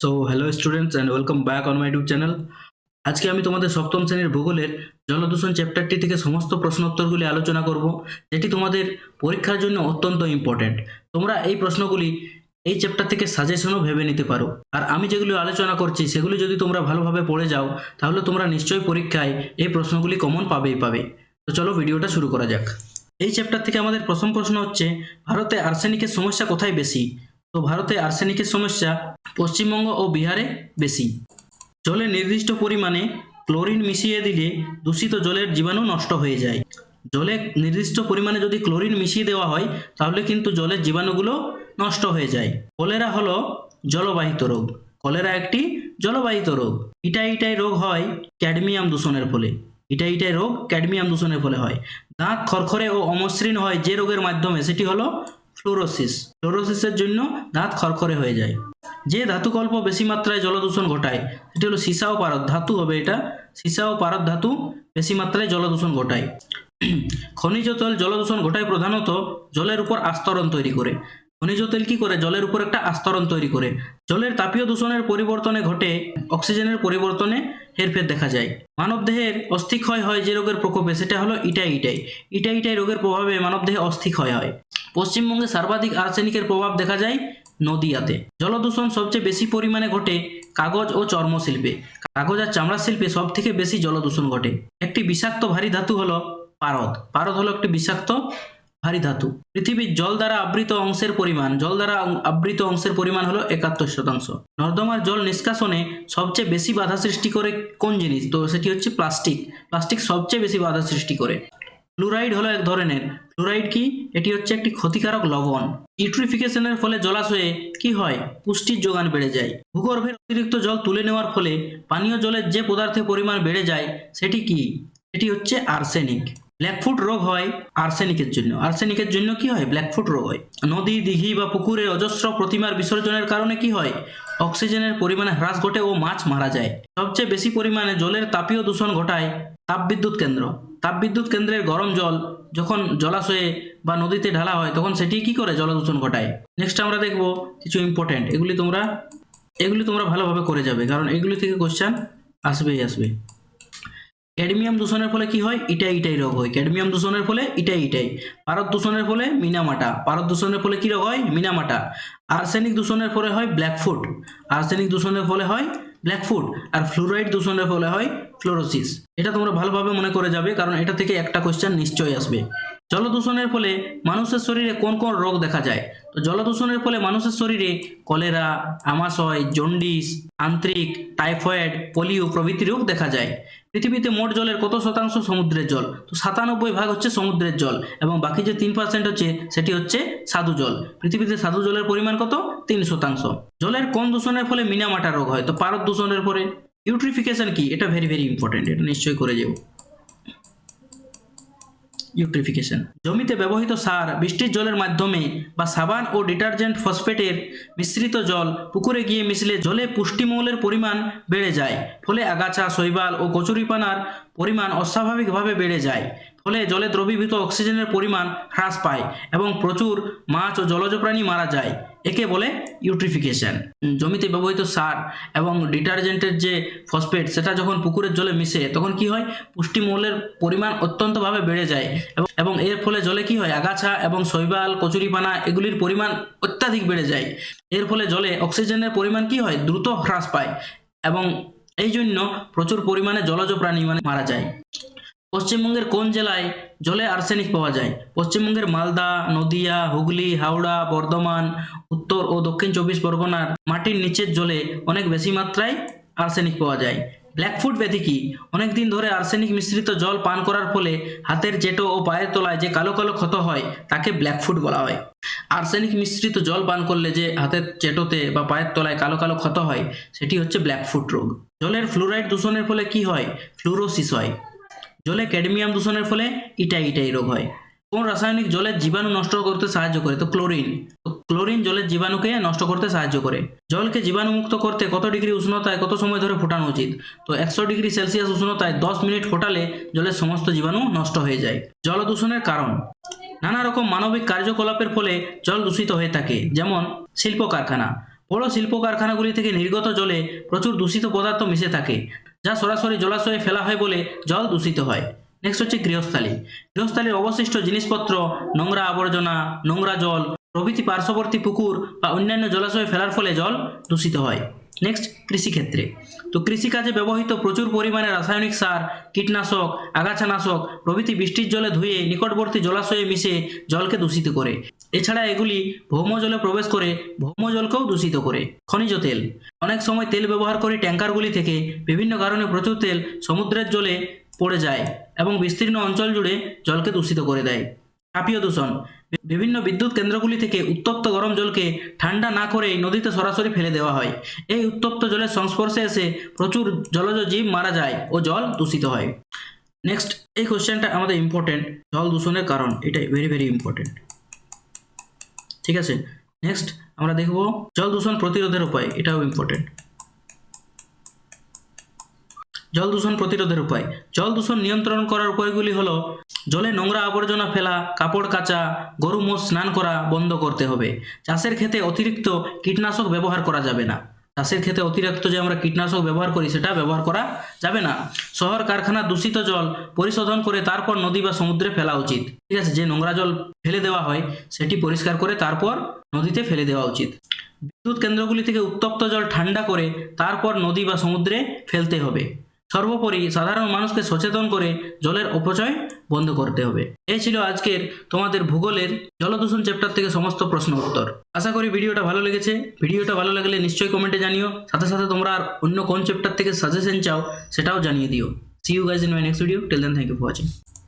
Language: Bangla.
So hello students and welcome back on my YouTube channel আজকে আমি তোমাদের সপ্তম শ্রেণির ভূগোলের জলদূষণ চ্যাপ্টারটি থেকে সমস্ত প্রশ্নোত্তরগুলি আলোচনা করব, যেটি তোমাদের পরীক্ষার জন্য অত্যন্ত ইম্পর্ট্যান্ট তোমরা এই প্রশ্নগুলি এই চ্যাপ্টার থেকে সাজেশনও ভেবে নিতে পারো। আর আমি যেগুলি আলোচনা করছি, সেগুলি যদি তোমরা ভালোভাবে পড়ে যাও, তাহলে তোমরা নিশ্চয়ই পরীক্ষায় এই প্রশ্নগুলি কমন পাবেই পাবে। তো চলো ভিডিওটা শুরু করা যাক। এই চ্যাপ্টার থেকে আমাদের প্রথম প্রশ্ন হচ্ছে, ভারতে আর্সেনিকের সমস্যা কোথায় বেশি? তো ভারতে আর্সেনিকের সমস্যা পশ্চিমবঙ্গ ও বিহারে বেশি। জলে নির্দিষ্ট পরিমাণে ক্লোরিন মিশিয়ে দিলে দূষিত জলের জীবাণু নষ্ট হয়ে যায়। জলে নির্দিষ্ট পরিমাণে যদি ক্লোরিন মিশিয়ে দেওয়া হয়, তাহলে কিন্তু জলের জীবাণুগুলো নষ্ট হয়ে যায়। কলেরা হলো জলবাহিত রোগ। কলেরা একটি জলবাহিত রোগ। ইটা ইটাই রোগ হয় ক্যাডমিয়াম দূষণের ফলে। ইটা ইটাই রোগ ক্যাডমিয়াম দূষণের ফলে হয়। দাঁত খরখরে ও অমসৃণ হয় যে রোগের মাধ্যমে, সেটি হলো ফ্লোরোসিস। ফ্লোরোসিসের জন্য দাঁত খরখরে হয়ে যায়। যে ধাতুকল্প বেশি মাত্রায় জলদূষণ ঘটায়, সেটি হলো সীসা ও পারদ ধাতু হবে এটা। সীসা ও পারদ ধাতু বেশি মাত্রায় জলদূষণ ঘটায়। খনিজ তেল জলদূষণ ঘটায় প্রধানত জলের উপর আস্তরণ তৈরি করে। খনিজ তেল কি করে? জলের উপর একটা আস্তরণ তৈরি করে। জলের তাপীয় দূষণের পরিবর্তনে ঘটে, অক্সিজেনের পরিবর্তনে হেরফের দেখা যায়। মানবদেহের অস্থিক্ষয় হয় যে রোগের প্রকোপে, সেটা হলো ইটাই ইটাই। ইটাই ইটাই রোগের প্রভাবে মানবদেহে অস্থিক্ষয় হয়। পশ্চিমবঙ্গে সর্বাধিক আর্সেনিকের প্রভাব দেখা যায় নদিয়াতে। জলদূষণ সবচেয়ে বেশি পরিমাণে ঘটে কাগজ ও চর্মশিল্পে। কাগজ আর চামড়া শিল্পে সব থেকে বেশি জলদূষণ ঘটে। একটি বিষাক্ত ভারী ধাতু হলো পারদ। পারদ হলো একটি বিষাক্ত ভারী ধাতু। পৃথিবীর জল দ্বারা আবৃত অংশের পরিমাণ, জল দ্বারা আবৃত অংশের পরিমাণ হলো একাত্তর শতাংশ। নর্দমার জল নিষ্কাশনে সবচেয়ে বেশি বাধা সৃষ্টি করে কোন জিনিস? তো সেটি হচ্ছে প্লাস্টিক। প্লাস্টিক সবচেয়ে বেশি বাধা সৃষ্টি করে। ফ্লুরাইড হলো এক ধরনের। ফ্লুরাইড কি? এটি হচ্ছে একটি ক্ষতিকারক লবণ। ইউট্রিফিকেশনের ফলে জলাশয়ে কি হয়? পুষ্টির যোগান বেড়ে যায়। ভূগর্ভের অতিরিক্ত জল তুলে নেওয়ার ফলে পানীয় জলের যে পদার্থের পরিমাণ বেড়ে যায়, সেটি কি? এটি হচ্ছে আর্সেনিক। ব্ল্যাকফুট রোগ হয় আর্সেনিকের জন্য। আর্সেনিকের জন্য কি হয়? ব্ল্যাকফুট রোগ হয়। নদী, দিঘি বা পুকুরে অজস্র প্রতিমার বিসর্জনের কারণে কি হয়? অক্সিজেনের পরিমাণে হ্রাস ঘটে ও মাছ মারা যায়। সবচেয়ে বেশি পরিমাণে জলের তাপীয় দূষণ ঘটায় তাপবিদ্যুৎ কেন্দ্র। তাপবিদ্যুৎ কেন্দ্রের গরম জল যখন জলাশয়ে বা নদীতে ঢালা হয়, তখন সেটি কি করে? জলদূষণ ঘটায়। নেক্সট আমরা দেখব কিছু ইম্পর্টেন্ট এগুলি তোমরা এগুলি তোমরা ভালোভাবে করে যাবে, কারণ এগুলি থেকে কোশ্চেন আসবেই আসবে ক্যাডমিয়াম দূষণের ফলে কি হয়? ইটাই ইটাই রোগ হয়। ক্যাডমিয়াম দূষণের ফলে ইটাই ইটাই। পারদ দূষণের ফলে মিনামাটা। পারদ দূষণের ফলে কি রোগ হয়? মিনামাটা। আর্সেনিক দূষণের ফলে হয় ব্ল্যাকফুট আর্সেনিক দূষণের ফলে হয় ব্ল্যাকফুট আর ফ্লোরাইড দূষণের ফলে হয় ফ্লোরোসিস। এটা তোমরা ভালোভাবে মনে করে যাবে, কারণ এটা থেকে একটা কোয়েশ্চেন নিশ্চয়ই আসবে। জলদূষণের ফলে মানুষের শরীরে কোন কোন রোগ দেখা যায়? তো জলদূষণের ফলে মানুষের শরীরে কলেরা, আমাশয় জন্ডিস আন্ত্রিক, টাইফয়েড, পোলিও প্রভৃতি রোগ দেখা যায়। পৃথিবীতে মোট জলের কত শতাংশ সমুদ্রের জল? তো সাতানব্বই ভাগ হচ্ছে সমুদ্রের জল এবং বাকি যে তিন পার্সেন্ট হচ্ছে, সেটি হচ্ছে সাধু জল। পৃথিবীতে সাধু জলের পরিমাণ কত? তিন শতাংশ। জলের কম দূষণের ফলে মিনামাটা রোগ হয়? তো পারদ দূষণের পরে। ইউট্রিফিকেশন কি? এটা ভেরি ভেরি ইম্পর্টেন্ট এটা নিশ্চয়ই করে যাব ইউট্রিফিকেশন জমিতে ব্যবহৃত সার বৃষ্টির জলের মাধ্যমে বা সাবান ও ডিটারজেন্ট ফসফেটের মিশ্রিত জল পুকুরে গিয়ে মিশলে জলে পুষ্টিমৌলের পরিমাণ বেড়ে যায়, ফলে আগাছা, শৈবাল ও কচুরিপানার পরিমাণ অস্বাভাবিকভাবে বেড়ে যায়। ফলে জলে দ্রবীভূত অক্সিজেনের পরিমাণ হ্রাস পায় এবং প্রচুর মাছ ও জলজ প্রাণী মারা যায়। একে বলে ইউট্রিফিকেশন। জমিতে ব্যবহৃত সার এবং ডিটারজেন্টের যে ফসফেট, সেটা যখন পুকুরের জলে মিশে, তখন কি হয়? পুষ্টিমৌলের পরিমাণ অত্যন্তভাবে বেড়ে যায় এবং এর ফলে জলে কি হয়? আগাছা এবং শৈবাল, কচুরিপানা এগুলির পরিমাণ অত্যাধিক বেড়ে যায়। এর ফলে জলে অক্সিজেনের পরিমাণ কি হয়? দ্রুত হ্রাস পায় এবং এই জন্য প্রচুর পরিমাণে জলজ প্রাণী মানে মারা যায়। পশ্চিমবঙ্গের কোন জেলায় জলে আর্সেনিক পাওয়া যায়? পশ্চিমবঙ্গের মালদা, নদিয়া, হুগলি, হাওড়া, বর্ধমান, উত্তর ও দক্ষিণ চব্বিশ পরগনার মাটির নিচের জলে অনেক বেশি মাত্রায় আর্সেনিক পাওয়া যায়। ব্ল্যাকফুট ব্যাধি কি? অনেক দিন ধরে আর্সেনিক মিশ্রিত জল পান করার ফলে হাতের চেটো ও পায়ের তলায় যে কালো কালো ক্ষত হয়, তাকে ব্ল্যাকফুট বলা হয়। আর্সেনিক মিশ্রিত জল পান করলে যে হাতের চেটোতে বা পায়ের তলায় কালো কালো ক্ষত হয়, সেটি হচ্ছে ব্ল্যাকফুট রোগ। জলের ফ্লুরাইড দূষণের ফলে কি হয়? ফ্লুরোসিস হয়। জলে ক্যাডমিয়াম দূষণের ফলে ইটাই ইটাই রোগ হয়। কোন রাসায়নিক জলের জীবাণু নষ্ট করতে সাহায্য করে? তো ক্লোরিন। তো ক্লোরিন জলের জীবাণুকে নষ্ট করতে সাহায্য করে। জলকে জীবাণুমুক্ত করতে কত ডিগ্রি উষ্ণতায় কত সময় ধরে ফোটানো উচিত? তো একশো ডিগ্রি সেলসিয়াস উষ্ণতায় দশ মিনিট ফোটালে জলের সমস্ত জীবাণু নষ্ট হয়ে যায়। জল দূষণের কারণ? নানা রকম মানবিক কার্যকলাপের ফলে জল দূষিত হয়ে থাকে, যেমন শিল্প কারখানা বড় শিল্প কারখানাগুলি থেকে নির্গত জলে প্রচুর দূষিত পদার্থ মিশে থাকে। যা সরাসরি জলাশয়ে ফেলা হয় বলে জল দূষিত হয়। নেক্সট হচ্ছে গৃহস্থালী। গৃহস্থালীর অবশিষ্ট জিনিসপত্র, নোংরা আবর্জনা, নোংরা জল, প্রভৃতি পার্শ্ববর্তী পুকুর বা অন্যান্য জলাশয়ে ফেলার ফলে জল দূষিত হয়। নেক্সট কৃষিক্ষেত্রে। তো কৃষিকাজে ব্যবহৃত প্রচুর পরিমাণে রাসায়নিক সার, কীটনাশক, আগাছানাশক প্রভৃতি বৃষ্টির জলে ধুয়ে নিকটবর্তী জলাশয়ে মিশে জলকে দূষিত করে। এছাড়া এগুলি ভৌম জলে প্রবেশ করে ভৌম জলকেও দূষিত করে। খনিজ তেল। অনেক সময় তেল ব্যবহার করে ট্যাঙ্কারগুলি থেকে বিভিন্ন কারণে প্রচুর তেল সমুদ্রের জলে পড়ে যায় এবং বিস্তীর্ণ অঞ্চল জুড়ে জলকে দূষিত করে দেয়। তাপীয় দূষণ। বিভিন্ন বিদ্যুৎ কেন্দ্রগুলি থেকে উত্তপ্ত গরম জলকে ঠান্ডা না করেই নদীতে সরাসরি ফেলে দেওয়া হয়। এই উত্তপ্ত জলের সংস্পর্শে এসে প্রচুর জলজ জীব মারা যায় ও জল দূষিত হয়। নেক্সট এই কোশ্চেনটা আমাদের ইম্পর্টেন্ট জল দূষণের কারণ, এটাই ভেরি ভেরি ইম্পর্টেন্ট ঠিক আছে? নেক্সট আমরা দেখব জল দূষণ প্রতিরোধের উপায়, এটাও ইম্পর্টেন্ট জল দূষণ প্রতিরোধের উপায়। জল দূষণ নিয়ন্ত্রণ করার উপায়গুলি হলো, জলে নোংরা আবর্জনা ফেলা, কাপড় কাচা, গরু মোষ স্নান করা বন্ধ করতে হবে। চাষের ক্ষেতে অতিরিক্ত কীটনাশক ব্যবহার করা যাবে না। চাষের ক্ষেতে অতিরিক্ত যে আমরা কীটনাশক ব্যবহার করি, সেটা ব্যবহার করা যাবে না। শহর, কারখানা দূষিত জল পরিশোধন করে তারপর নদী বা সমুদ্রে ফেলা উচিত। ঠিক আছে, যে নোংরা জল ফেলে দেওয়া হয়, সেটি পরিষ্কার করে তারপর নদীতে ফেলে দেওয়া উচিত। বিদ্যুৎ কেন্দ্রগুলি থেকে উত্তপ্ত জল ঠান্ডা করে তারপর নদী বা সমুদ্রে ফেলতে হবে। সর্বোপরি সাধারণ মানুষকে সচেতন করে জলের অপচয় বন্ধ করতে হবে। এই ছিল আজকের তোমাদের ভূগোলের জলদূষণ চ্যাপ্টার থেকে সমস্ত প্রশ্ন উত্তর। আশা করি ভিডিওটা ভালো লেগেছে। ভিডিওটা ভালো লাগলে নিশ্চয়ই কমেন্টে জানিও। সাথে সাথে তোমরা আর অন্য কোন চ্যাপ্টার থেকে সাজেশন চাও, সেটাও জানিয়ে দিও। See you guys in my next video till then thank you for watching